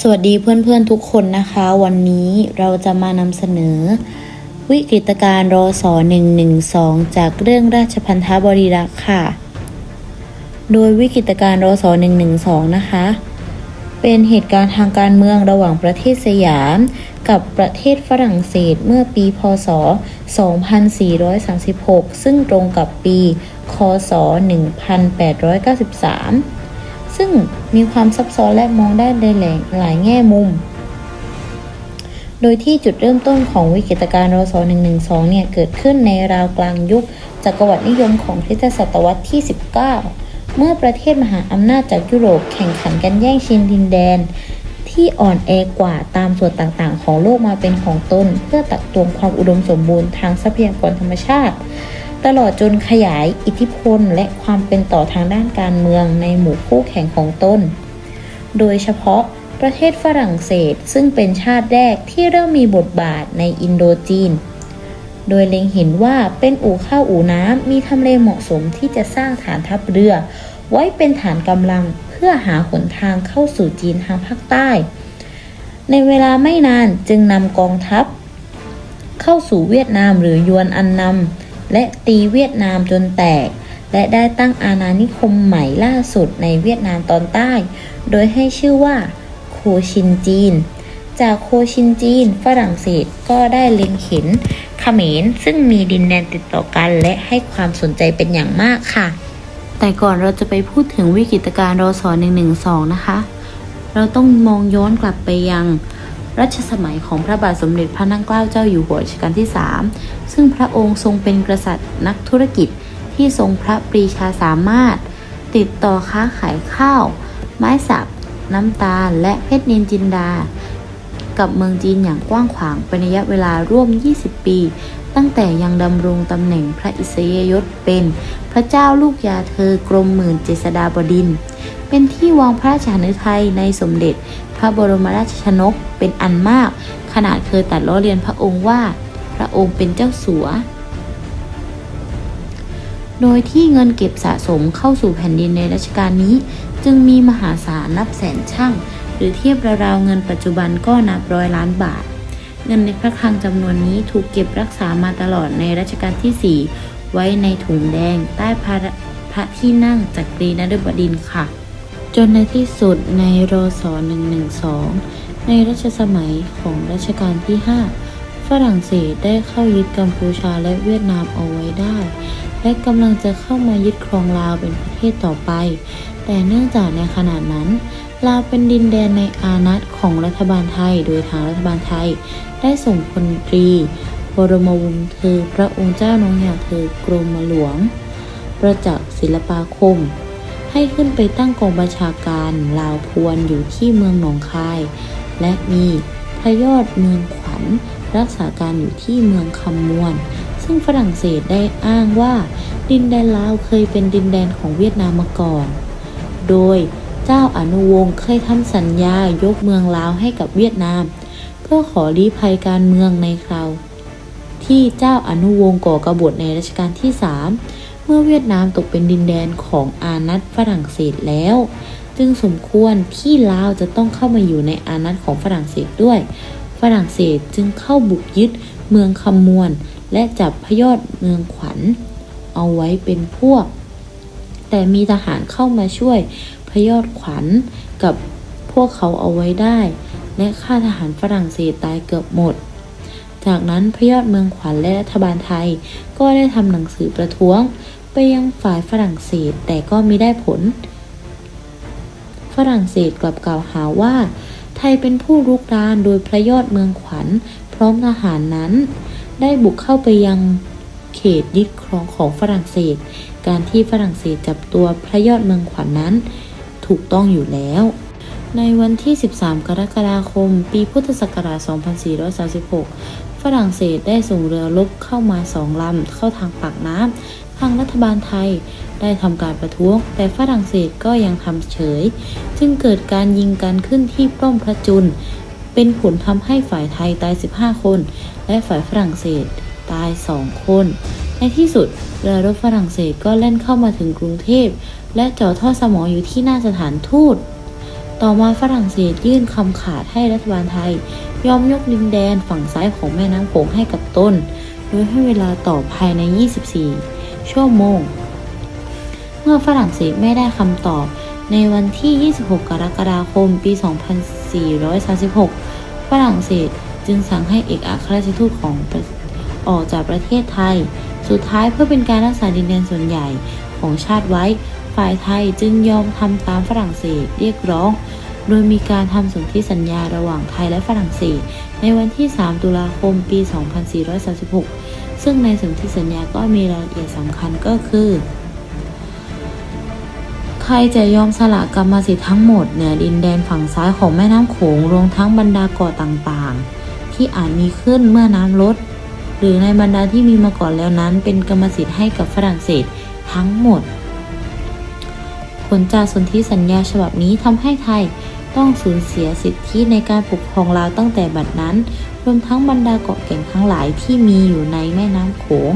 สวัสดีเพื่อนๆทุกคนนะคะ วันนี้เราจะมานำเสนอ วิกฤตการณ์รอสอ112 จากเรื่องราชพันธบริรักษ์ค่ะ โดยวิกฤตการณ์รอสอ112 นะคะ เป็นเหตุการณ์ทางการเมืองระหว่างประเทศสยาม กับประเทศฝรั่งเศสเมื่อปีพศ 2436 ซึ่งตรงกับปี คศ 1893 ซึ่งมีความซับซ้อนและมองได้ในหลายลายแง่มุม โดยที่จุดเริ่มต้นของวิกฤตการณ์รศ112 เนี่ย เกิดขึ้นในราวกลางยุคจักรวรรดินิยมของคริสตศตวรรษที่ 19 เมื่อประเทศมหาอำนาจจากยุโรปแข่งขันกันแย่งชิงดินแดน ที่อ่อนแอกว่าตามส่วนต่างๆ ของโลกมาเป็นของตน เพื่อตักตวงความอุดมสมบูรณ์ทางทรัพยากรธรรมชาติ ตลอดจนขยายอิทธิพลและความเป็นต่อทางด้านการเมืองในหมู่คู่แข่งของตน โดยเฉพาะประเทศฝรั่งเศสซึ่งเป็นชาติแรกที่เริ่มมีบทบาทในอินโดจีน โดยเล็งเห็นว่าเป็นอู่ข้าวอู่น้ำมีทำเลเหมาะสมที่จะสร้างฐานทัพเรือ ไว้เป็นฐานกำลังเพื่อหาหนทางเข้าสู่จีนทางภาคใต้ ในเวลาไม่นานจึงนำกองทัพ เข้าสู่เวียดนามหรือยวนอันนำ และตีเวียดนามจนแตก และได้ตั้งอาณานิคมใหม่ล่าสุดในเวียดนามตอนใต้ โดยให้ชื่อว่าโคชินจีน จากโคชินจีน ฝรั่งเศสก็ได้เล็งเห็นเขมรซึ่งมีดินแดนติดต่อกัน และให้ความสนใจเป็นอย่างมากค่ะ แต่ก่อนเราจะไปพูดถึงวิกฤตการณ์รศ112 นะคะ เราต้องมองย้อนกลับไปยัง รัชสมัยของพระบาทสมเด็จพระนั่งเกล้าเจ้าอยู่หัวรัชกาลที่ 3 ซึ่งพระองค์ทรงเป็นกษัตริย์นักธุรกิจที่ทรงพระปรีชาสามารถ ติดต่อค้าขายข้าว ไม้สัก น้ำตาล และเพชรนินจินดา กับเมืองจีนอย่างกว้างขวางเป็นระยะเวลาร่วม 20 ปี ตั้งแต่ยังดำรงตำแหน่งพระอิสริยยศเป็นพระเจ้าลูกยาเธอกรมหมื่นเจษฎาบดิน เป็นที่วางพระราชหฤทัยในสมเด็จ ระบรมราชชนกเป็นอันมาก ขนาดเคยตัดล้อเลียนพระองค์ว่า พระองค์เป็นเจ้าสัว โดยที่เงินเก็บสะสมเข้าสู่แผ่นดินในรัชกาลนี้ จึงมีมหาศาลนับแสนช่างหรือเทียบราวๆเงินปัจจุบันก็นับร้อยล้านบาท เงินในพระคลังจำนวนนี้ถูกเก็บรักษามาตลอดในรัชกาลที่ 4 ไว้ในถุงแดงใต้พระพระที่นั่งจักรีนฤบดินทร์ค่ะ จนในที่สุดในรศ112 ในรัชสมัยของรัชกาลที่ 5 ฝรั่งเศสได้เข้ายึดกัมพูชาและเวียดนามเอาไว้ได้ และกำลังจะเข้ามายึดครองลาวเป็นประเทศต่อไป แต่เนื่องจากในขณะนั้นลาวเป็นดินแดนในอานัตของรัฐบาลไทย โดยทางรัฐบาลไทย ได้ส่งพลตรีบรมวงศ์เธอ พระองค์เจ้าน้องยาเธอกรมหลวง ประจักษ์ศิลปาคม ให้ขึ้นไปตั้งกองบัญชาการลาวพวนอยู่ที่เมืองหนองคาย และมีพระยอดเมืองขวัญรักษาการอยู่ที่เมืองคำมวน ซึ่งฝรั่งเศสได้อ้างว่า ดินแดนลาวเคยเป็นดินแดนของเวียดนามมาก่อน โดยเจ้าอนุวงศ์เคยทำสัญญายกเมืองลาวให้กับเวียดนาม เพื่อขอลี้ภัยการเมืองในคราวที่เจ้าอนุวงศ์ก่อกบฏในรัชกาลที่ 3 เมื่อเวียดนามตกเป็นดินแดนของอานัตฝรั่งเศสแล้ว จึงสมควรที่ลาวจะต้องเข้ามาอยู่ในอานัตของฝรั่งเศสด้วย ฝรั่งเศสจึงเข้าบุกยึดเมืองคำมวน และจับพยอดเมืองขวัญ เอาไว้เป็นพวก แต่มีทหารเข้ามาช่วยพยอดขวัญกับพวกเขาเอาไว้ได้ และฆ่าทหารฝรั่งเศสตายเกือบหมด จากนั้นพระยอดเมืองขวัญและรัฐบาลไทย ก็ได้ทำหนังสือประท้วง ไปยังฝ่ายฝรั่งเศสแต่ก็ไม่ได้ผล ฝรั่งเศสกลับกล่าวหาว่า ไทยเป็นผู้รุกรานโดยพระยอดเมืองขวัญ พร้อมทหารนั้น ได้บุกเข้าไปยังเขตยึดครองของฝรั่งเศส การที่ฝรั่งเศสจับตัวพระยอดเมืองขวัญนนั้น ถูกต้องอยู่แล้ว ในวันที่ 13 กรกฎาคม ปีพุทธศักราช 2436 ฝรั่งเศสได้ส่งเรือรบเข้ามาสองลำเข้าทางปากน้ำ ทางรัฐบาลไทยได้ทำการประท้วง แต่ฝรั่งเศสก็ยังทำเฉย จึงเกิดการยิงกันขึ้นที่ป้อมพระจุล เป็นผลทำให้ฝ่ายไทยตาย 15 คน และฝ่ายฝรั่งเศสตาย 2 คน ในที่สุดเรือรบฝรั่งเศสก็แล่นเข้ามาถึงกรุงเทพ และจ่อท่อสมออยู่ที่หน้าสถานทูต ต่อมาฝรั่งเศสยื่นคำขาดให้รัฐบาลไทย ยอมยกดินแดนฝั่งซ้ายของแม่น้ำโขงให้กับตนโดยให้เวลาตอบภายใน 24 ชั่วโมง เมื่อฝรั่งเศสไม่ได้คำตอบ ในวันที่ 26 กรกฎาคม ปี 2436 ฝรั่งเศสจึงสั่งให้เอกอัครราชทูตของออกจากประเทศไทย สุดท้ายเพื่อเป็นการรักษาดินแดนส่วนใหญ่ของชาติไว้ ฝ่ายไทยจึงยอมทำตามฝรั่งเศสเรียกร้อง โดยมีการทำสนธิสัญญาระหว่างไทยและฝรั่งเศส ในวันที่ 3 ตุลาคม ปี 2436 ซึ่งในสนธิสัญญาก็มีรายละเอียดสำคัญก็คือ ไทยจะยอมสละกรรมสิทธิ์ทั้งหมดเหนือดินแดนฝั่งซ้ายของแม่น้ำโขงรวมทั้งบรรดาเกาะต่างๆ ที่อาจมีขึ้นเมื่อน้ำลดหรือในบรรดาที่มีมาก่อนแล้วนั้นเป็นกรรมสิทธิ์ให้กับฝรั่งเศสทั้งหมด ลจากสนธิสัญญาฉบับนี้ทำให้ไทยต้องสูญเสียสิทธิในการปกครองลาวตั้งแต่บัดนั้น รวมทั้งบรรดาเกาะแก่งทั้งหลายที่มีอยู่ในแม่น้ำโขง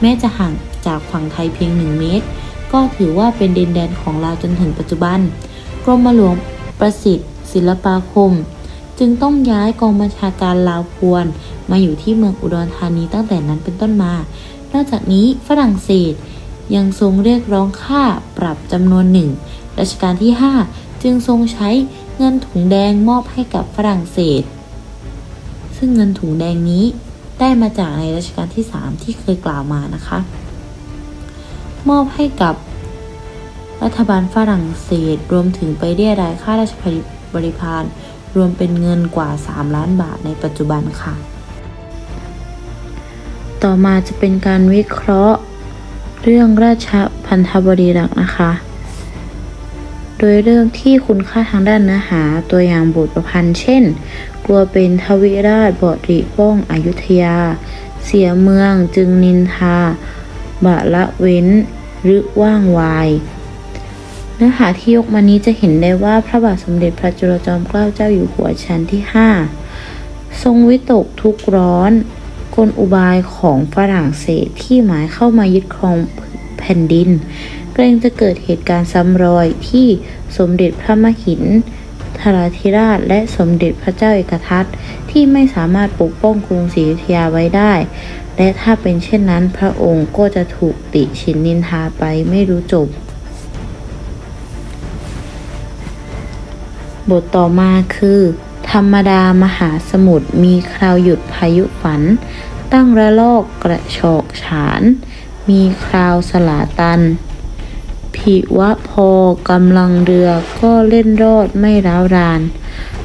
แม้จะห่างจากฝั่งไทยเพียงหนึ่งเมตร ก็ถือว่าเป็นดินแดนของลาวจนถึงปัจจุบัน กรมหลวงประสิทธิ์ ศิลปาคม จึงต้องย้ายกองบัญชาการลาวพวน มาอยู่ที่เมืองอุดรธานีตั้งแต่นั้นเป็นต้นมา นอกจากนี้ฝรั่งเศส ยังทรงเรียกร้องค่าปรับจำนวนหนึ่งรัชกาลที่ 5 จึงทรงใช้เงินถุงแดงมอบให้กับฝรั่งเศส ซึ่งเงินถุงแดงนี้ได้มาจากในรัชกาลที่ 3 ที่เคยกล่าวมานะคะ มอบให้กับรัฐบาลฝรั่งเศสรวมถึงไปเรียรายค่าราชบริพารรวมเป็นเงินกว่า 3 ล้านบาทในปัจจุบันค่ะ ต่อมาจะเป็นการวิเคราะห์ เรื่องราชพันธบดีรักนะคะ โดยเรื่องที่คุณค่าทางด้านเนื้อหาตัวอย่างบทประพันธ์ เช่น กลัวเป็นทวิราชบริป้องอยุธยา เสียเมืองจึงนินทาบะละเว้นหรือว่างวายเนื้อหาที่ยกมานี้จะเห็นได้ว่าพระบาทสมเด็จพระจุลจอมเกล้าเจ้าอยู่หัวชั้นที่ 5 ทรงวิตกทุกร้อน กลอุบายของฝรั่งเศสที่หมายเข้ามายึดครองแผ่นดิน เกรงจะเกิดเหตุการณ์ซ้ำรอยที่สมเด็จพระมหินทราธิราชและสมเด็จพระเจ้าเอกทัตที่ไม่สามารถปกป้องกรุงศรีอยุธยาไว้ได้ และถ้าเป็นเช่นนั้นพระองค์ก็จะถูกติฉินนินทาไปไม่รู้จบบทต่อมาคือ ธรรมดามหาสมุทรมีคราวหยุดพายุฝัน ตั้งระลอกกระชอกฉาน มีคราวสลาตัน ผิวะพอกำลังเรือก็เล่นรอดไม่ร้าวราน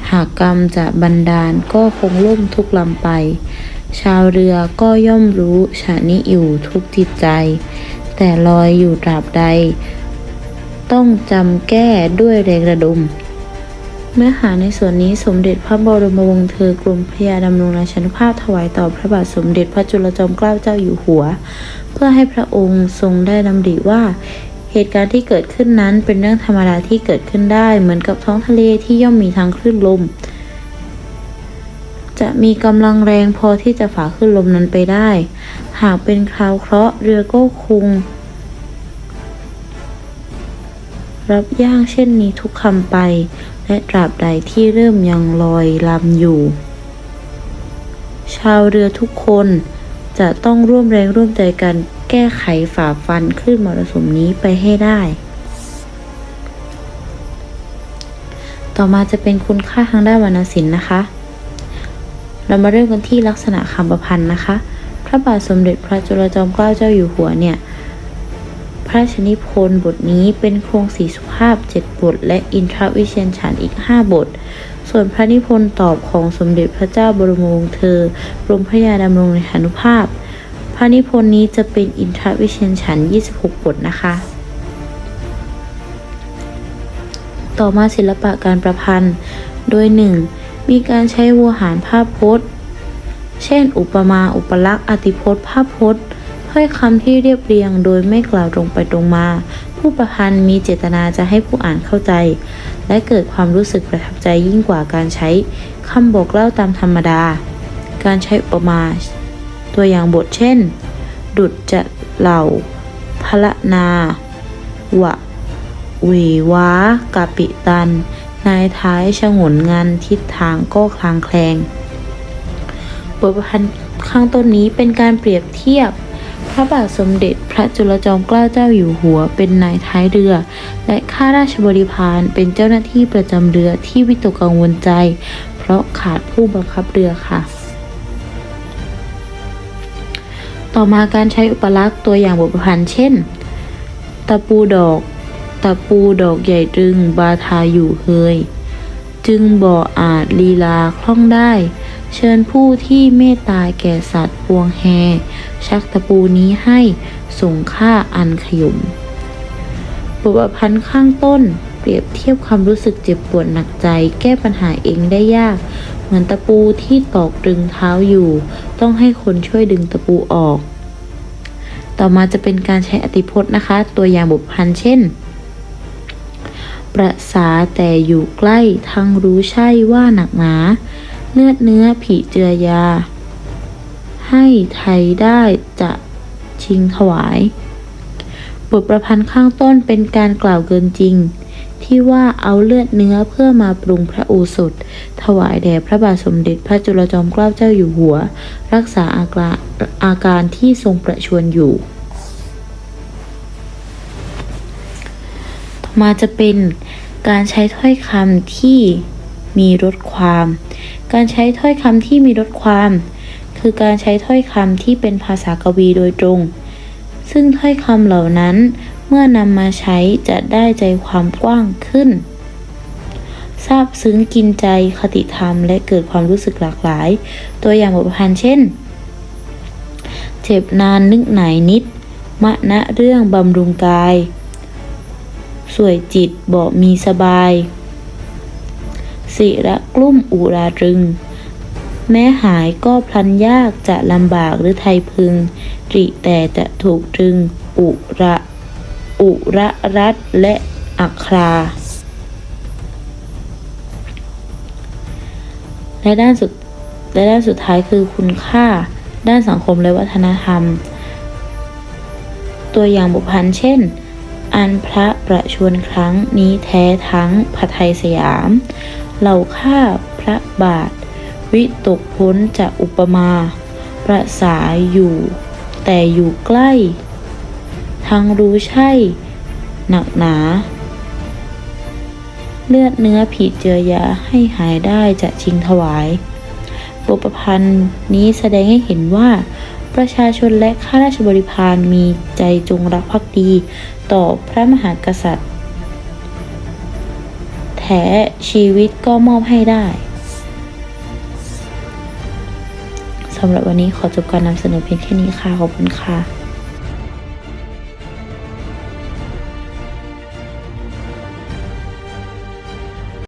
หากกรรมจะบันดาลก็คงล่มทุกลำไป ชาวเรือก็ย่อมรู้ชะนิอยู่ทุกจิตใจ แต่ลอยอยู่ตราบใด ต้องจำแก้ด้วยแรงระดม เนื้อหาในส่วนนี้สมเด็จพระบรมวงศ์เธอกรมพระยาดำรงราชานุภาพถวายต่อพระบาทสมเด็จพระจุลจอมเกล้าเจ้าอยู่หัว เพื่อให้พระองค์ทรงได้ดำริว่า เหตุการณ์ที่เกิดขึ้นนั้นเป็นเรื่องธรรมดาที่เกิดขึ้นได้ เหมือนกับท้องทะเลที่ย่อมมีทางคลื่นลม จะมีกำลังแรงพอที่จะฝ่าคลื่นลมนั้นไปได้ หากเป็นคราวเคราะห์เรือก็คงรับย่างเช่นนี้ทุกคำไป และตราบใดที่เริ่มยังลอยลำอยู่ ชาวเรือทุกคนจะต้องร่วมแรงร่วมใจกันแก้ไขฝ่าฟันคลื่นมรสุมนี้ไปให้ได้ ต่อมาจะเป็นคุณค่าทางด้านวรรณศิลป์นะคะ เรามาเริ่มกันที่ลักษณะคำประพันธ์นะคะ พระบาทสมเด็จพระจุลจอมเกล้าเจ้าอยู่หัวเนี่ย ระราชนิพนธ์บทนี้เป็นโครงสีสุภาพ 7 บท และอินทรวิเชียนฉันอีก 5 บท ส่วนพระนิพนธ์ตอบของสมเด็จพระเจ้าบรมวงศ์เธอกรมพระยาดำรงราชานุภาพ พระนิพนธ์นี้จะเป็นอินทรวิเชียนฉัน 26 บทนะคะ ต่อมาศิลปะการประพันธ์ โดย 1. มีการใช้วัวหารภาพพจน์ เช่น อุปมา อุปลักษณ์อติพจน์ ภาพพจน์ ถ้อยคำที่เรียบเรียงโดยไม่กล่าวตรงไปตรงมา ผู้ประพันธ์มีเจตนาจะให้ผู้อ่านเข้าใจ และเกิดความรู้สึกประทับใจยิ่งกว่าการใช้คำบอกเล่าตามธรรมดา การใช้อุปมา ตัวอย่างบทเช่น ดุจจะเหล่าพละนาวะเววากาปิตัน นายท้ายฉงนงานทิศทางก็คลางแคลงบทประพันธ์ข้างต้นนี้เป็นการเปรียบเทียบ พระบาทสมเด็จพระจุลจอมเกล้าเจ้าอยู่หัว เป็นนายท้ายเรือ และข้าราชบริพารเป็นเจ้าหน้าที่ประจำเรือที่วิตกกังวลใจ เพราะขาดผู้บังคับเรือค่ะ ต่อมาการใช้อุปลักษณ์ตัวอย่างบทประพันธ์เช่น ตะปูดอกตะปูดอกใหญ่ตรึงบาทาอยู่เฮย จึงบ่ออาจลีลาคล่องได้ เชิญผู้ที่เมตตาแก่สัตว์ปวงแฮ ชักตะปูนี้ให้ส่งค่าอันขยุมบทประพันธ์ข้างต้น เปรียบเทียบความรู้สึกเจ็บปวดหนักใจ แก้ปัญหาเองได้ยาก เหมือนตะปูที่ตอกตรึงเท้าอยู่ ต้องให้คนช่วยดึงตะปูออก ต่อมาจะเป็นการใช้อติพจน์นะคะ ตัวอย่างบทพันธ์เช่น ประสาแต่อยู่ใกล้ทั้งรู้ใช่ว่าหนักหนาเลือดเนื้อผีเจือยา ให้ไทยได้จะชิงถวาย บทประพันธ์ข้างต้นเป็นการกล่าวเกินจริง ที่ว่าเอาเลือดเนื้อเพื่อมาปรุงพระโอสถ ถวายแด่พระบาทสมเด็จพระจุลจอมเกล้าเจ้าอยู่หัว รักษาอาการอาการที่ทรงประชวรอยู่ต่อมาจะเป็นการใช้ถ้อยคำที่มีรสความ การใช้ถ้อยคำที่มีรสความ คือการใช้ถ้อยคำที่เป็นภาษากวีโดยตรง ซึ่งถ้อยคำเหล่านั้นเมื่อนำมาใช้จะได้ใจความกว้างขึ้นทราบซึ้งกินใจคติธรรม และเกิดความรู้สึกหลากหลาย ตัวอย่างบทประพันธ์เช่น เจ็บนานนึกไหนนิด มะนะเรื่องบำรุงกาย สวยจิตบอกมีสบาย สิระกลุ่มอุราตรึง แม้หายก็พลันยากจะลำบากหรือไทยพึง ตริแต่จะถูกตรึง อุระอุระรัตและอัครา และด้านสุดและด้านสุดท้ายคือคุณค่า ด้านสังคมและวัฒนธรรม ตัวอย่างบุพันเช่น อันพระประชวรครั้งนี้แท้ทั้งพระไทยสยาม เหล่าข้าพระบาท วิตกพ้นจากอุปมา ประสาอยู่ แต่อยู่ใกล้ ทั้งรู้ใช่ หนักหนา เลือดเนื้อผีเจือยาให้หายได้จะชิงถวายบทประพันธ์นี้แสดงให้เห็นว่า ประชาชนและข้าราชบริพารมีใจจงรักภักดี ต่อพระมหากษัตริย์ แท้ชีวิตก็มอบให้ได้ สำหรับวันนี้ขอจบการนำเสนอเพียงแค่นี้ค่ะ ขอบคุณค่ะ